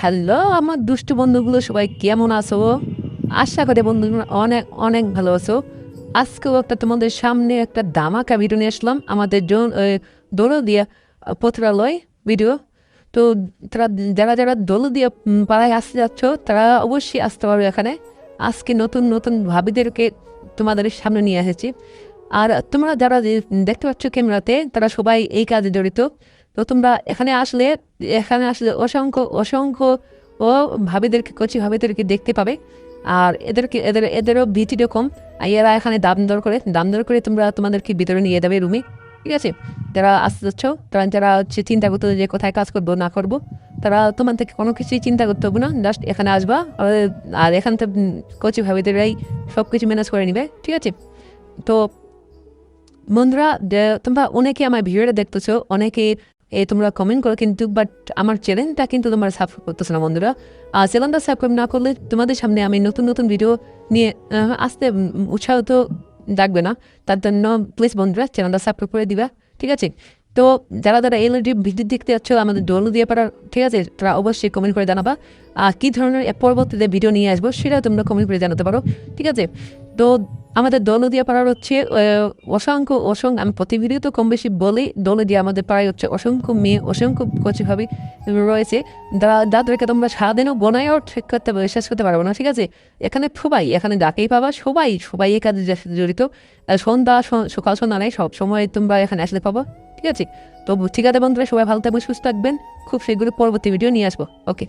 Hello, আমার দুষ্টু বন্ধুগুলো সবাই কেমন আছো? আশা করে বন্ধুগুলো অনেক অনেক ভালো আছো। আজকেও একটা তোমাদের সামনে একটা দামাকা ভিডিও নিয়ে আসলাম। আমাদের জন দোলো দিয়া পত্রালয় ভিডিও তো তারা, যারা যারা দোলো দিয়া পাড়ায় আসতে যাচ্ছ, তারা অবশ্যই আসতে পারবে এখানে। আজকে নতুন নতুন ভাবিদেরকে তোমাদের সামনে নিয়ে এসেছি। আর তোমরা যারা দেখতে পাচ্ছ ক্যামেরাতে, তারা সবাই এই কাজে জড়িত। তো তোমরা এখানে আসলে এখানে আসলে অসংখ্য অসংখ্য, ও ভাবিদেরকে, কচি ভাবিদেরকে দেখতে পাবে। আর এদেরকে, এদের, এদেরও ভিটি রকম। এরা এখানে দাম দর করে দাম দর করে তোমরা তোমাদেরকে ভিতরে নিয়ে যাবে রুমে ঠিক আছে? যারা আসতে যাচ্ছ, তারা, যারা হচ্ছে চিন্তা করতে যে কোথায় কাজ করব, না করব, তারা তোমার থেকে কোনো কিছুই চিন্তা করতে হবে না। জাস্ট এখানে আসবা, আর এখান থেকে কচি ভাবিদেরাই সব কিছু ম্যানেজ করে নিবে। ঠিক আছে? তো বন্ধুরা তোমরা অনেকে আমার ভিডিওটা দেখতেছো, অনেকে এ, তোমরা কমেন্ট করো কিন্তু বাট আমার চ্যানেলটা কিন্তু তোমরা সাবস্ক্রাইব করতেছো না, বন্ধুরা। আর চ্যানেলটা সাবস্ক্রাইব না করলে তোমাদের সামনে আমি নতুন নতুন ভিডিও নিয়ে আসতে উৎসাহ তো ডাকবে না। তার জন্য প্লিজ বন্ধুরা চ্যানেলটা সাবস্ক্রাইব করে দিবা, ঠিক আছে? তো যারা যারা এলইডি ভিডিও দেখতে যাচ্ছ, আমাদের ডোল দিয়ে পারা ঠিক আছে? তারা অবশ্যই কমেন্ট করে জানাবা। আর কী ধরনের পরবর্তীতে ভিডিও নিয়ে আসব সেটা তোমরা কমেন্ট করে জানাতে পারো, ঠিক আছে? তো আমাদের দৌলদিয়া পাড়ার হচ্ছে অসংখ্য অসংখ্য, আমি প্রতি তো কম বেশি বলি, দৌলদিয়া আমাদের পাড়ায় হচ্ছে অসংখ্য মেয়ে, অসংখ্য কচিভাবে রয়েছে। যারা যাদেরকে তোমরা সারাদিনও বোনায়ও ঠিক করতে বিশ্বাস করতে পারব না, ঠিক আছে? এখানে সবাই, এখানে ডাকেই পাবা, সবাই সবাই এই কাজে জড়িত। সন্ধ্যা সকাল, সন্ধ্যা নেই, সব সময় তোমরা এখানে আসলে পাবো, ঠিক আছে? তো ঠিক আছে বন্ধুরা, সবাই ভালো থাকবেন, সুস্থ থাকবেন, খুব শীঘ্রই পরবর্তী ভিডিও নিয়ে আসব, ওকে।